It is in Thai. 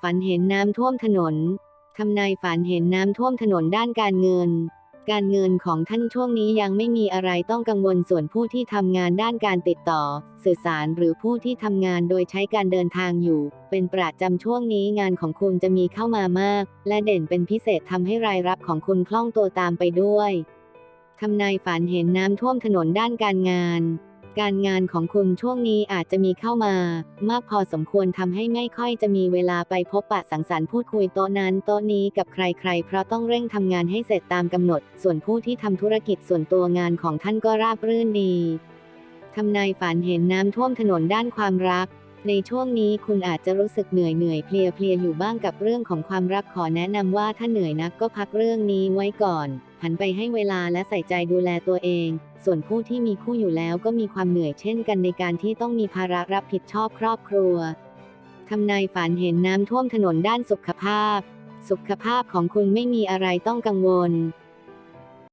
ฝันเห็นน้ำท่วมถนน ทำนายฝันเห็นน้ำท่วมถนนด้านการเงิน การเงินของท่านช่วงนี้ยังไม่มีอะไรต้องกังวลส่วนผู้ที่ทำงานด้านการติดต่อ สื่อสารหรือผู้ที่ทำงานโดยใช้การเดินทางอยู่ เป็นประจำช่วงนี้งานของคุณจะมีเข้ามามาก และเด่นเป็นพิเศษทำให้รายรับของคุณคล่องตัวตามไปด้วยทำนายฝันเห็นน้ำท่วมถนนด้านการงาน การงานของคุณช่วงนี้อาจจะมีเข้ามา มากพอสมควรทำให้ไม่ค่อยจะมีเวลาไปพบปะสังสรรค์พูดคุยโต๊ะนั้นโต๊ะนี้กับใคร ๆ เพราะต้องเร่งทำงานให้เสร็จตามกำหนด ส่วนผู้ที่ทำธุรกิจส่วนตัวงานของท่านก็ราบรื่นดีทำนายฝันเห็นน้ำท่วมถนนด้านความรัก ในช่วงนี้คุณอาจจะรู้สึกเหนื่อยเหนื่อยเพลียเพลียอยู่บ้างกับเรื่องของความรักขอแนะนำว่าถ้าเหนื่อยนักก็พักเรื่องนี้ไว้ก่อนหันไปให้เวลาและใส่ใจดูแลตัวเอง ส่วนผู้ที่มีคู่อยู่แล้วก็มีความเหนื่อยเช่นกันในการที่ต้องมีภาระรับผิดชอบครอบครัวทำนายฝันเห็นน้ำท่วมถนนด้านสุขภาพ สุขภาพของคุณไม่มีอะไรต้องกังวล